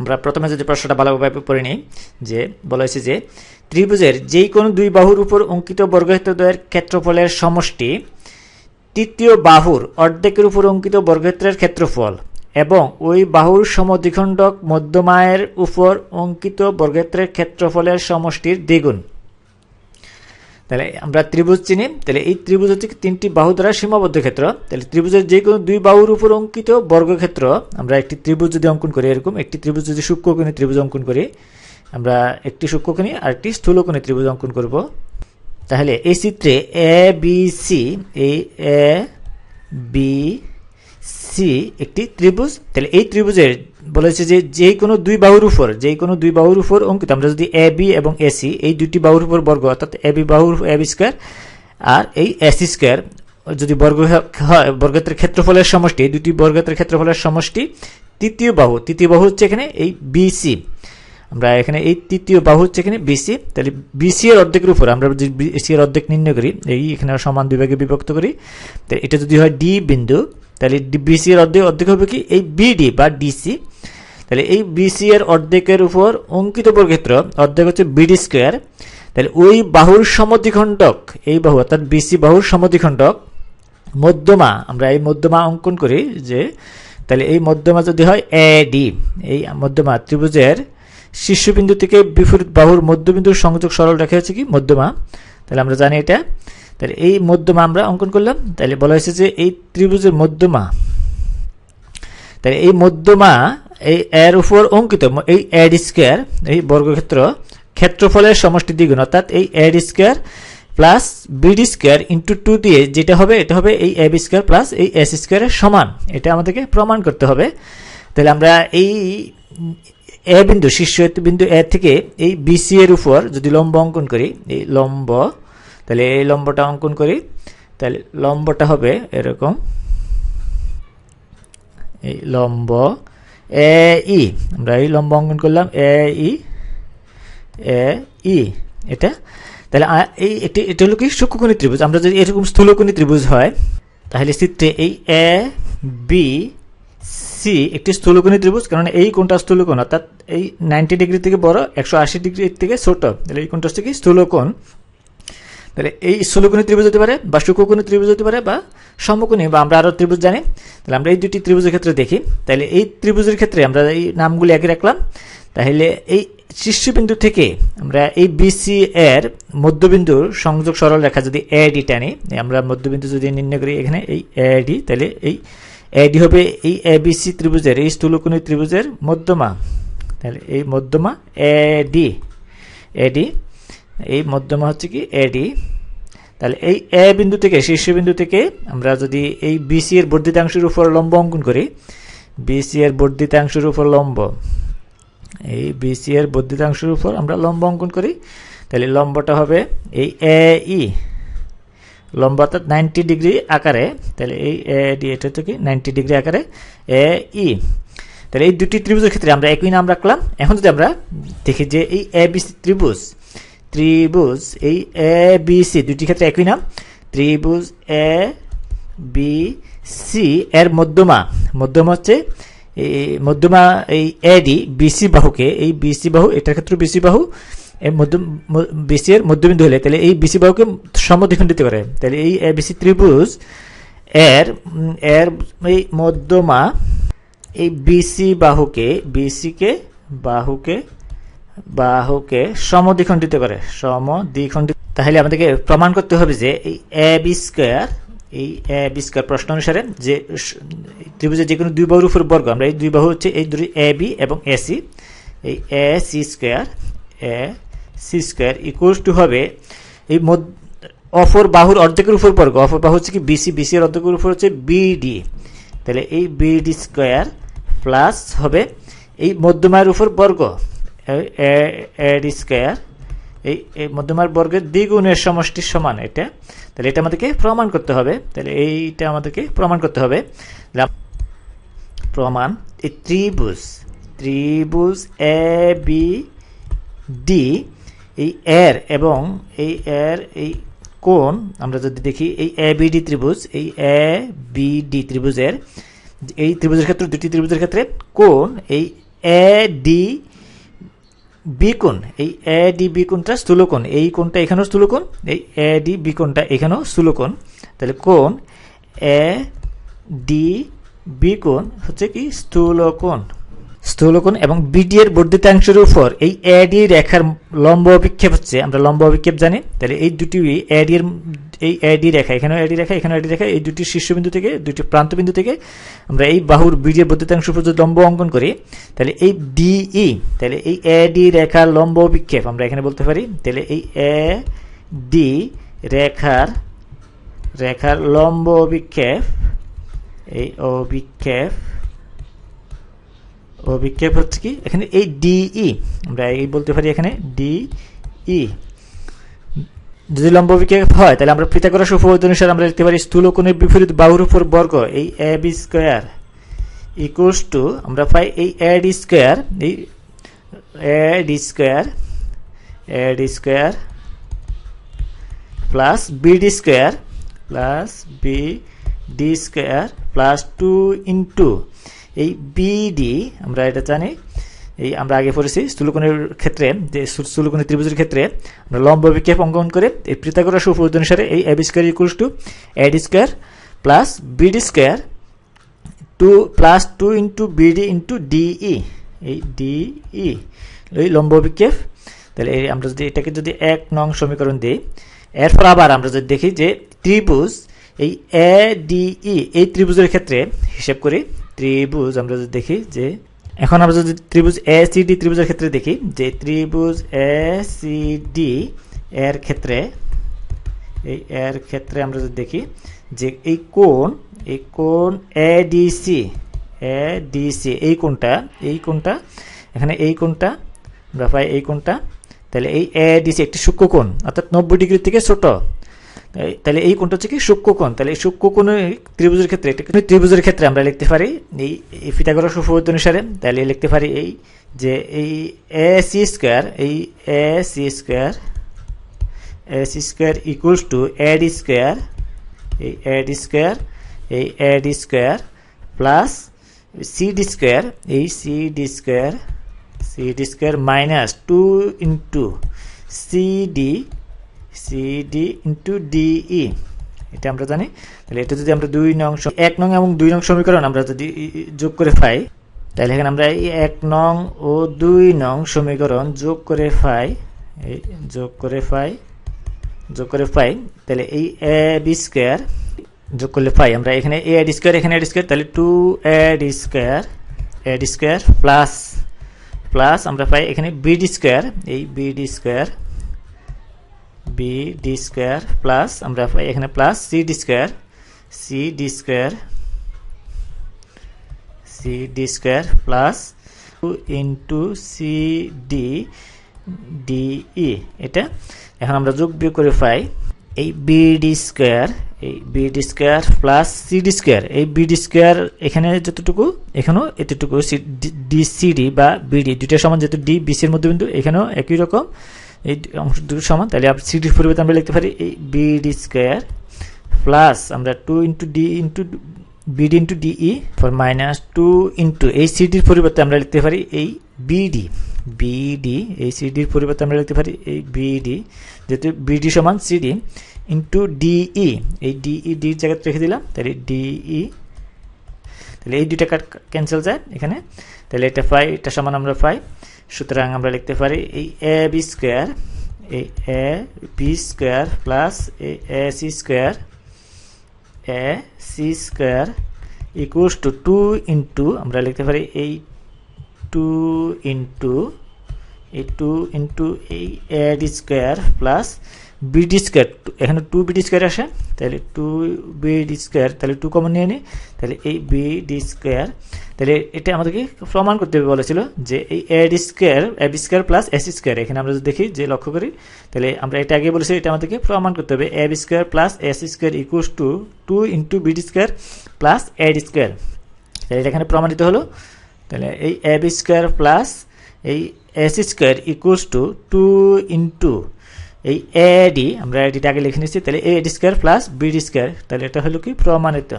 আমরা প্রথমে যদি প্রশ্নটা ভালোভাবে পড়ে নিই, যে বলা হয়েছে যে, ত্রিভুজের যেই কোনো দুই বাহুর উপর অঙ্কিত বর্গক্ষেত্রদ্বয়ের ক্ষেত্রফলের সমষ্টি তৃতীয় বাহুর অর্ধেকের উপর অঙ্কিত বর্গক্ষেত্রের ক্ষেত্রফল এবং ওই বাহুর সমদ্বিখণ্ডক মধ্যমায়ের উপর অঙ্কিত বর্গক্ষেত্রের ক্ষেত্রফলের সমষ্টির দ্বিগুণ। তাহলে আমরা ত্রিভুজ চিনি, তাহলে এই ত্রিভুজ হচ্ছে তিনটি বাহু দ্বারা সীমাবদ্ধ ক্ষেত্র। তাহলে ত্রিভুজের যে কোনো দুই বাহুর উপর অঙ্কিত বর্গক্ষেত্র, আমরা একটি ত্রিভুজ যদি অঙ্কন করি এরকম, একটি ত্রিভুজ যদি সূক্ষ্মকোণী ত্রিভুজ অঙ্কন করি, আমরা একটি সূক্ষ্মকোণী আর একটি স্থূলকোণী ত্রিভুজ অঙ্কন করব। তাহলে এই চিত্রে এ বি সি এই এ বি সি একটি ত্রিভুজ, তাহলে এই ত্রিভুজের বলেছে যে যে কোনো দুই বাহুর উপর, যে কোনো দুই বাহুর উপর অঙ্কিত, আমরা যদি এ বি এবং এসি এই দুটি বাহুর উপর বর্গ, অর্থাৎ এ বি বাহুর এ বি স্কোয়ার, আর এই এসি স্কোয়ার যদি বর্গ হয় বর্গক্ষেত্রের ক্ষেত্রফলের সমষ্টি, এই দুটি বর্গক্ষেত্রের ক্ষেত্রফলের সমষ্টি তৃতীয় বাহু তৃতীয় বাহু হচ্ছে এখানে এই বিসি আমরা এখানে এই তৃতীয় বাহু হচ্ছে এখানে বিসি তাহলে বিসি এর অর্ধেকের উপর আমরা যদি বিসি এর অর্ধেক নির্ণয় করি, এই এখানে সমান দুই ভাগে বিভক্ত করি, তাহলে এটা যদি হয় ডি বিন্দু, তাহলে বিসি এর অর্ধেক অর্ধেক হবে কি? এই বিডি বা ডিসি তাহলে এই বিসি এর অর্ধেকের উপর অঙ্কিত বর্গক্ষেত্র, অর্ধেক হচ্ছে বিডি স্কোয়ার তাহলে ওই বাহুর সমদ্বিখণ্ডক, এই বাহু অর্থাৎ বিসি বাহুর সমদ্বিখণ্ডক, মধ্যমা, আমরা এই মধ্যমা অঙ্কন করি যে, তাহলে এই মধ্যমা যদি হয় এ ডি এই মধ্যমা ত্রিভুজের শীর্ষবিন্দু থেকে বিপরীত বাহুর মধ্যবিন্দুর সংযোগ সরল রেখা হচ্ছে কি? মধ্যমা। তাহলে আমরা জানি এটা। তাহলে এই মধ্যমা আমরা অঙ্কন করলাম। তাহলে বলা হয়েছে যে এই ত্রিভুজের মধ্যমা, তাহলে এই মধ্যমা এই এর উপর অঙ্কিত এই এড স্কোয়ার এই বর্গক্ষেত্র ক্ষেত্রফলের সমষ্টি দ্বিগুণ, অর্থাৎ এই AD square plus BD square into two দিয়ে যেটা হবে, এটা হবে এই এ বি স্কোয়ার প্লাস এই এস স্কোয়ারের সমান। এটা আমাদেরকে প্রমাণ করতে হবে। তাহলে আমরা এই এ বিন্দু শীর্ষ বিন্দু এ থেকে এই বিসি এর উপর যদি লম্ব অঙ্কন করি, এই লম্ব, তাহলে এই লম্বটা অঙ্কন করি, তাহলে লম্বটা হবে এরকম, এই লম্ব এ ই আমরা এই লম্ব অঙ্কন করলাম এ ই এ ই এটা? তাহলে এই এটি এটা হলো কি? সূক্ষ্মকোণী ত্রিভুজ। আমরা যদি এরকম স্থূলকোণী ত্রিভুজ হয়, তাহলে চিত্রে এই এ বি সি একটি স্থূলকোণী ত্রিভুজ, কারণ এই কোণটা স্থূলকোণ, অর্থাৎ এই নাইনটি ডিগ্রি থেকে বড়, একশো আশি ডিগ্রি থেকে ছোট। তাহলে এই কোণটা হচ্ছে কি? স্থূলকোণ। তাহলে এই স্থূলকোণী ত্রিভুজ হতে পারে বা সূক্ষ্মকোণী ত্রিভুজ হতে পারে বা সমকোণী বা আমরা আরও ত্রিভুজ জানি। তাহলে আমরা এই দুটি ত্রিভুজের ক্ষেত্রে দেখি। তাহলে এই ত্রিভুজের ক্ষেত্রে আমরা এই নামগুলি আগে রাখলাম। তাহলে এই শীর্ষবিন্দু থেকে আমরা এই বিসি এর মধ্যবিন্দুর সংযোগ সরল রেখা যদি এডি টানি, আমরা মধ্যবিন্দু যদি নির্ণয় করি এখানে এই এডি তাহলে এই এডি হবে এই এ এবিসি ত্রিভুজের, এই স্থূলকোণী ত্রিভুজের মধ্যমা। তাহলে এই মধ্যমা এডি এডি এই মধ্যমা হচ্ছে কি এডি তাহলে এই এ বিন্দু থেকে শীর্ষবিন্দু থেকে আমরা যদি এই বিসি এর বর্ধিতাংশের উপর লম্ব অঙ্কন করি বিসি এর বর্ধিতাংশের উপর লম্ব, এই বিসি এর বর্ধিতাংশের উপর আমরা লম্ব অঙ্কন করি, তাহলে লম্বটা হবে এই এ ই, লম্ব অর্থাৎ নাইনটি ডিগ্রি আকারে, তাহলে এই এ ডি এটা হচ্ছে কি, নাইনটি ডিগ্রি আকারে এ ই। তাহলে এই দুটি ত্রিভুজের ক্ষেত্রে আমরা একই নাম রাখলাম। এখন যদি আমরা দেখি যে এই এ বিসি ত্রিভুজ ত্রিভুজ, এই এ বি সি দুটি ক্ষেত্রে একই নাম। ত্রিভুজ এ বি সি এর মধ্যমা। মধ্যমা হচ্ছে এই মধ্যমা, এই এ এডি বিসি বাহুকে, এই বিসি বাহু, এটার ক্ষেত্রে বিসি বাহু এই মধ্য বিসি এর মধ্যবিন্দু হলে, তাহলে এই বিসি বাহুকে সমদ্বিখণ্ডিত করে তাহলে এই এ বিসি ত্রিভুজ, এর এর, এই মধ্যমা, এই বিসি বাহুকে বিসিকে বাহুকে বাহুকে সমদ্বিখণ্ডিত করে সমদ্বিখণ্ডিত তাহলে আমাদেরকে প্রমাণ করতে হবে যে এই এ বি স্কোয়ার এই এ বি স্কোয়ার প্রশ্ন অনুসারে যে ত্রিভুজের যে কোনো দুই বাহুর উপর বর্গ, আমরা এই দুই বাহু হচ্ছে এই দুই এ বি এবং এ সি এই A C square A C square equals to হবে এই অফর বাহুর অর্ধেকের উপর বর্গ। অফর বাহু হচ্ছে কি বিসি বিসি এর অর্ধেকের উপর হচ্ছে বিডি তাহলে এই বিডি স্কোয়ার প্লাস হবে এই মধ্যমায়ের উপর বর্গ। এডি স্কোয়ার এই এই মধ্যমার বর্গের দ্বিগুণের সমষ্টির সমান এটা। তাহলে এটা আমাদেরকে প্রমাণ করতে হবে। তাহলে এইটা আমাদেরকে প্রমাণ করতে হবে। প্রমাণ, এই ত্রিভুজ ত্রিভুজ এ, বি, ডি, এই এর এবং এই এর এই কোণ, আমরা যদি দেখি, এই এ বিডি ত্রিভুজ, এই এ, বি বিডি ত্রিভুজের, এই ত্রিভুজের ক্ষেত্রে, দুটি ত্রিভুজের ক্ষেত্রে কোণ, এই এ, ডি বি কোণ এই এ ডি বি কোণটা স্থূলকোণ, এই কোণটা এখানেও স্থূলকোণ, এই এ ডি বি কোণটা এখানেও স্থূলকোণ। তাহলে কোণ এ ডি বি কোণ হচ্ছে কি স্থূলকোণ। স্থূলকোণ এবং বিডি এর বর্ধিতাংশের উপর এই এডি রেখার লম্ব অভিক্ষেপ হচ্ছে, আমরা লম্ব অভিক্ষেপ জানি, তাহলে এই দুটি এডি এর, এই এডি রেখা, এখানেও এডি রেখা, এখানেও এডি রেখা, এই দুটি শীর্ষবিন্দু থেকে, দুটি প্রান্তবিন্দু থেকে আমরা এই বাহুর বিডি এর বর্ধিতাংশ উপর যদি লম্ব অঙ্কন করি, তাহলে এই ডিই তাহলে এই এডি রেখার লম্ব অভিক্ষেপ, আমরা এখানে বলতে পারি, তাহলে এই এ ডি রেখার রেখার লম্ব অভিক্ষেপ, এই অভিক্ষেপ অভিক্ষেপ হচ্ছে কি? এখানে এই ডিই আমরা এই বলতে পারি এখানে ডিই যদি লম্ব অভিক্ষেপ হয়, তাহলে আমরা পৃথাগোরাস উপপাদ্য অনুসারে আমরা লিখতে পারি স্থূলকোণের বিপরীত বাহুর উপর বর্গ, এই A B square equals to আমরা পাই এই এ ডি স্কোয়ার এই A D square A D square plus B D square plus B D square plus two into এই বিডি আমরা এটা জানি, এই আমরা আগে পড়েছি স্থূলকোণের ক্ষেত্রে, যে স্থূলকোণের ত্রিভুজের ক্ষেত্রে আমরা লম্ব বিক্ষেপ অঙ্কন করে এই পৃথাগোরাস উপপাদ্য অনুসারে এই AB square equals to AD square plus BD square two plus two into BD into DE এই ডিই এই লম্ব বিক্ষেপ তাহলে এই আমরা যদি এটাকে যদি এক নং সমীকরণ দিই, এরপর আবার আমরা যদি দেখি যে ত্রিভুজ এই এ ডিই এই ত্রিভুজের ক্ষেত্রে হিসেব করি ত্রিভুজ, আমরা যদি দেখি যে, এখন আমরা যদি ত্রিভুজ এ সি ডি ত্রিভুজের ক্ষেত্রে দেখি, যে ত্রিভুজ এ সি ডি এর ক্ষেত্রে, এই এর ক্ষেত্রে আমরা যদি দেখি যে এই কোণ এই কোণ এ ডিসি এ ডিসি এই কোণটা এই কোণটা, এখানে এই কোণটা, আমরা পাই এই কোণটা, তাহলে এই এ ডিসি একটি সূক্ষ্ম কোণ, অর্থাৎ নব্বই ডিগ্রি থেকে ছোট। তাহলে এই কোণটা হচ্ছে কি সূক্ষ্মকোণ তাহলে এই সূক্ষ্মকোণের ত্রিভুজের ক্ষেত্রে এটা ত্রিভুজের ক্ষেত্রে আমরা লিখতে পারি এই ফিতাগরাস উপপাদ্য অনুসারে। তাহলে লিখতে পারি এই যে এই এ সি স্কোয়ার, এই A C square C square equals to A D square, এই এ ডি স্কোয়ার, এই A D square plus C D square, এই C D square C D square minus two into C D C D into DE এটা আমরা জানি। তাহলে এটা যদি আমরা দুই নং এক নং এবং দুই নং সমীকরণ আমরা যদি যোগ করে পাই, তাহলে এখানে আমরা এই এক নং ও দুই নং সমীকরণ যোগ করে পাই যোগ করে পাই, যোগ করে পাই, তাহলে এই এ বি স্কোয়ার যোগ করলে পাই। আমরা এখানে এ ডি স্কোয়ার এখানে এ ডি স্কোয়ার তাহলে two A D square A D square plus plus আমরা পাই এখানে বি ডি স্কোয়ার এই B D square B D square plus আমরা পাই এখানে plus C D square C D square C D square plus two into C D DE এটা? এখন আমরা যোগ বিয়োগ করে পাই এই বিডি স্কোয়ার এই BD square plus CD square এই বিডি স্কোয়ার এখানে যতটুকু, এখানেও এতটুকু ডি সিডি বা বিডি দুইটা সমান যেহেতু ডি বিসির মধ্যবিন্দু, এখানেও একই রকম এই অংশ দুটো সমান, তাহলে আমরা সিডির পরিবর্তে আমরা লিখতে পারি এই বিডি স্কোয়ার প্লাস আমরা two into D into BD into DE for minus two into এই সিডির পরিবর্তে আমরা লিখতে পারি এই বিডি বিডি এই সিডির পরিবর্তে আমরা লিখতে পারি এই বিডি যেহেতু বিডি সমান সিডি ইন্টু ডিই এই ডিই ডির জায়গাতে রেখে দিলাম, তাহলে ডিই তাহলে এই দুইটা ক্যান্সেল যায় এখানে, তাহলে এটা পাই এটা সমান আমরা পাই সুতরাং আমরা লিখতে পারি এই এ বি স্কোয়ার এই এ বি স্কোয়ার প্লাস এই A C square A C square equals to two into আমরা লিখতে পারি এই টু ইন্টু এই টু ইন্টু এই A D square plus BD square এখানে টু বিডি স্কোয়ার আসে, তাহলে টু বিডি স্কোয়ার তাহলে টু কমন নিয়ে নিই তাহলে এই বিডি স্কোয়ার তাহলে এটা আমাদেরকে প্রমাণ করতে হবে বলেছিল যে এই A D square A B square plus S square এখানে আমরা যদি দেখি যে লক্ষ্য করি, তাহলে আমরা এটা আগে বলেছি, এটা আমাদেরকে প্রমাণ করতে হবে A B square plus S square equals to two into BD square plus A D square তাহলে এটা এখানে প্রমাণিত হলো, তাহলে এই এ বি স্কোয়ার প্লাস এই S square equals to two into এই এ ডি আমরা এডিটা আগে লিখে নিচ্ছি তাহলে A D square plus BD square তাহলে এটা হলো কি প্রমাণিত?